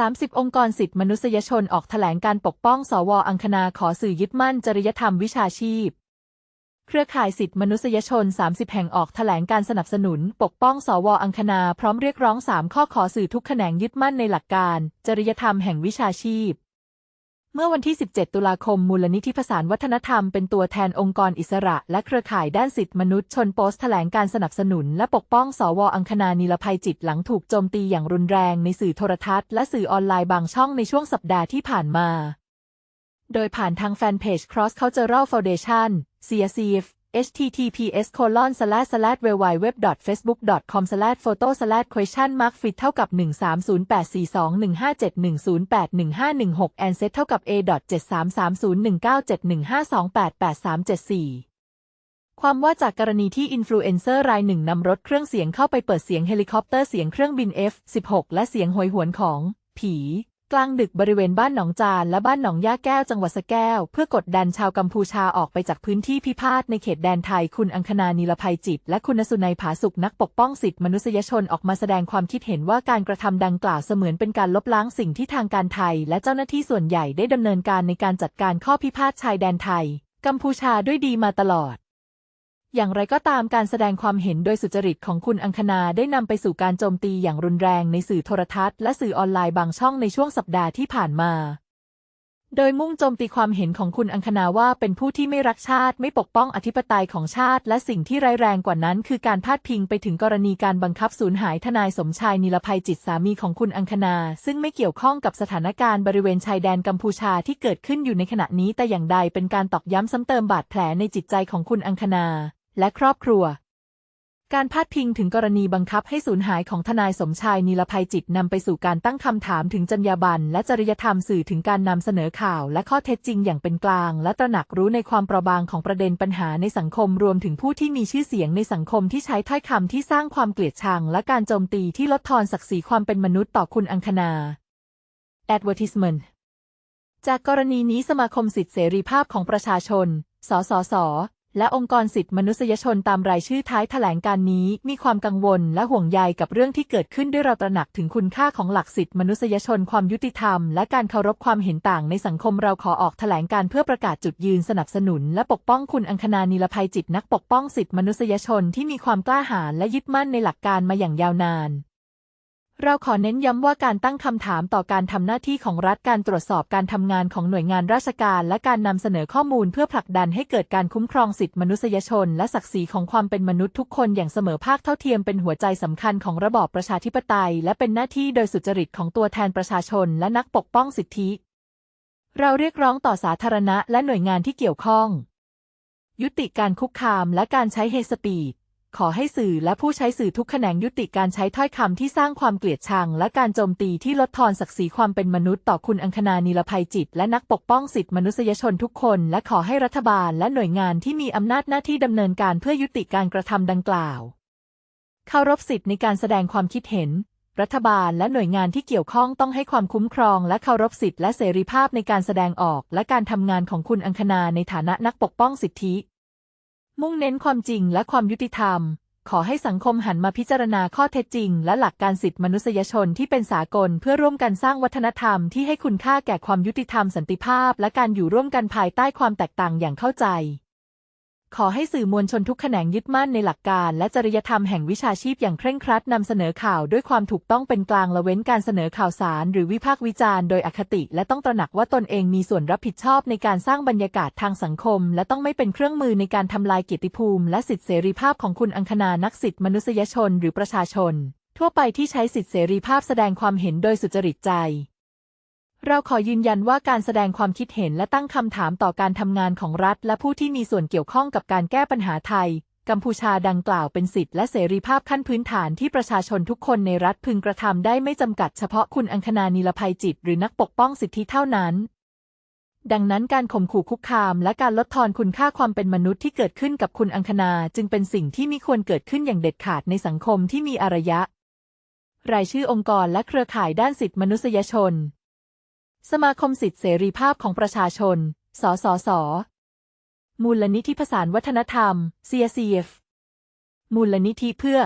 30 องค์กรสิทธิมนุษยชนออกแถลงการปกป้อง สวอังคณาขอสื่อยึดมั่นจริยธรรมวิชาชีพ เครือข่ายสิทธิมนุษยชน 30 แห่งออกแถลงการสนับสนุน ปกป้อง สวอังคณาพร้อมเรียกร้อง 3 ข้อขอสื่อทุกแขนงยึดมั่นในหลักการ จริยธรรมแห่งวิชาชีพ เมื่อวันที่ 17 ตุลาคม มูลนิธิผสานวัฒนธรรมเป็นตัวแทนองค์กรอิสระ และเครือข่ายด้านสิทธิมนุษยชนโพสต์แถลงการสนับสนุน และปกป้อง สวอังคณานิลภัยจิตหลังถูกโจมตีอย่างรุนแรงในสื่อโทรทัศน์และสื่อออนไลน์บางช่องในช่วงสัปดาห์ที่ผ่านมา โดยผ่านทางแฟนเพจ Cross Cultural Foundation CSF https colon slash slash www facebook com slash photo slash question mark fit เท่ากับ 13084215710815116 and set เท่ากับ a .7330197152883784 ความว่าจากกรณีที่อินฟลูเอนเซอร์รายหนึ่งนำรถเครื่องเสียงเข้าไปเปิดเสียงเฮลิคอปเตอร์เสียงเครื่องบิน F-16 และเสียงโหยหวนของ ผี กลางดึกบริเวณบ้านหนองจานและบ้านหนองย่าแก้วจังหวัดสแก้ว เพื่อกดดันชาวกัมพูชาออกไปจากพื้นที่พิพาทในเขตแดนไทยคุณอังคณานิลภัยจิต และคุณสุนัยผาสุกนักปกป้องสิทธิมนุษยชนออกมาแสดงความคิดเห็นว่าการกระทำดังกล่าวเสมือนเป็นการลบล้างสิ่งที่ทางการไทย และเจ้าหน้าที่ส่วนใหญ่ได้ดำเนินการในการจัดการข้อพิพาทชายแดนไทย กัมพูชาด้วยดีมาตลอด อย่างไรก็ตามการแสดงความเห็นโดยสุจริตของคุณอังคณาได้นำไปสู่การโจมตีอย่างรุนแรงในสื่อโทรทัศน์และสื่อออนไลน์บางช่องในช่วงสัปดาห์ที่ผ่านมา โดยมุ่งโจมตีความเห็นของคุณอังคณาว่าเป็นผู้ที่ไม่รักชาติไม่ปกป้องอธิปไตยของชาติ และสิ่งที่ร้ายแรงกว่านั้น คือการพาดพิงไปถึงกรณีการบังคับสูญหายทนายสมชายนิลภัยจิตสามีของคุณอังคณา ซึ่งไม่เกี่ยวข้องกับสถานการณ์บริเวณชายแดนกัมพูชาที่เกิดขึ้นอยู่ในขณะนี้แต่อย่างใดเป็นการตอกย้ำซ้ำเติมบาดแผลในจิตใจของคุณอังคณา และครอบครัว การพาดพิงถึงกรณีบังคับให้สูญหายของทนายสมชายนิลภัยจิตนำไปสู่การตั้งคำถามถึงจรรยาบรรณและจริยธรรมสื่อถึงการนำเสนอข่าวและข้อเท็จจริงอย่างเป็นกลาง และตระหนักรู้ในความเปราะบางของประเด็นปัญหาในสังคมรวมถึงผู้ที่มีชื่อเสียงในสังคมที่ใช้ถ้อยคำที่สร้างความเกลียดชังและการโจมตีที่ลดทอนศักดิ์ศรีความเป็นมนุษย์ต่อคุณอังคณา Advertisement จากกรณีนี้สมาคมสิทธิเสรีภาพของประชาชน สสส และองค์กรสิทธิมนุษยชนตามรายชื่อท้ายแถลงการนี้ มีความกังวลและห่วงใยกับเรื่องที่เกิดขึ้นด้วยเราตระหนักถึงคุณค่าของหลักสิทธิมนุษยชนความยุติธรรม และการเคารพความเห็นต่างในสังคมเราขอออกแถลงการเพื่อประกาศจุดยืนสนับสนุน และปกป้องคุณอังคณานิลภัยจิตนักปกป้องสิทธิมนุษยชนที่มีความกล้าหาญและยึดมั่นในหลักการมาอย่างยาวนาน เราขอเน้นย้ำว่าการตั้งคำถามต่อการทำหน้าที่ของรัฐการตรวจสอบการทำงานของหน่วยงานราชการ และการนำเสนอข้อมูลเพื่อผลักดันให้เกิดการคุ้มครองสิทธิมนุษยชน และศักดิ์ศรีของความเป็นมนุษย์ทุกคนอย่างเสมอภาคเท่าเทียมเป็นหัวใจสำคัญของระบอบประชาธิปไตย และเป็นหน้าที่โดยสุจริตของตัวแทนประชาชน และนักปกป้องสิทธิ เราเรียกร้องต่อสาธารณะและหน่วยงานที่เกี่ยวข้อง ยุติการคุกคามและการใช้เฮสปีด ขอให้สื่อและผู้ใช้สื่อทุกแขนงยุติการใช้ถ้อยคำที่สร้างความเกลียดชัง และการโจมตีที่ลดทอนศักดิ์ศรีความเป็นมนุษย์ต่อคุณอังคณานิลภัยจิต และนักปกป้องสิทธิมนุษยชนทุกคน และขอให้รัฐบาลและหน่วยงานที่มีอำนาจหน้าที่ดำเนินการเพื่อยุติการกระทำดังกล่าวเคารพสิทธิในการแสดงความคิดเห็น รัฐบาลและหน่วยงานที่เกี่ยวข้องต้องให้ความคุ้มครอง และเคารพสิทธิและเสรีภาพในการแสดงออก และการทำงานของคุณอังคณาในฐานะนักปกป้องสิทธิ มุ่งเน้นความจริงและความยุติธรรม ขอให้สังคมหันมาพิจารณาข้อเท็จจริง และหลักการสิทธิมนุษยชนที่เป็นสากลเพื่อร่วมกันสร้างวัฒนธรรมที่ให้คุณค่าแก่ความยุติธรรมสันติภาพ และการอยู่ร่วมกันภายใต้ความแตกต่างอย่างเข้าใจ ขอให้สื่อมวลชนทุกแขนงยึดมั่นในหลักการ และจริยธรรมแห่งวิชาชีพอย่างเคร่งครัดนำเสนอข่าวด้วยความถูกต้องเป็นกลางละเว้นการเสนอข่าวสาร หรือวิพากษ์วิจารณ์โดยอคติ และต้องตระหนักว่าตนเองมีส่วนรับผิดชอบในการสร้างบรรยากาศทางสังคม และต้องไม่เป็นเครื่องมือในการทำลายเกียรติภูมิ และสิทธิเสรีภาพของคุณอังคณานักสิทธิมนุษยชน หรือประชาชน ทั่วไปที่ใช้สิทธิเสรีภาพแสดงความเห็นโดยสุจริตใจ เราขอยืนยันว่าการแสดงความคิดเห็นและตั้งคำถามต่อการทำงานของรัฐ และผู้ที่มีส่วนเกี่ยวข้องกับการแก้ปัญหาไทย กัมพูชาดังกล่าวเป็นสิทธิและเสรีภาพขั้นพื้นฐานที่ประชาชนทุกคนในรัฐพึงกระทำได้ไม่จำกัดเฉพาะคุณอังคณานิลภัยจิต หรือนักปกป้องสิทธิเท่านั้น ดังนั้นการข่มขู่คุกคาม และการลดทอนคุณค่าความเป็นมนุษย์ที่เกิดขึ้นกับคุณอังคณาจึงเป็นสิ่งที่มิควรเกิดขึ้นอย่างเด็ดขาดในสังคมที่มีอารยะ รายชื่อองค์กรและเครือข่ายด้านสิทธิมนุษยชน สมาคมสิทธิเสรีภาพของประชาชน สสส มูลนิธิผสานวัฒนธรรม CSCF มูลนิธิเพื่อ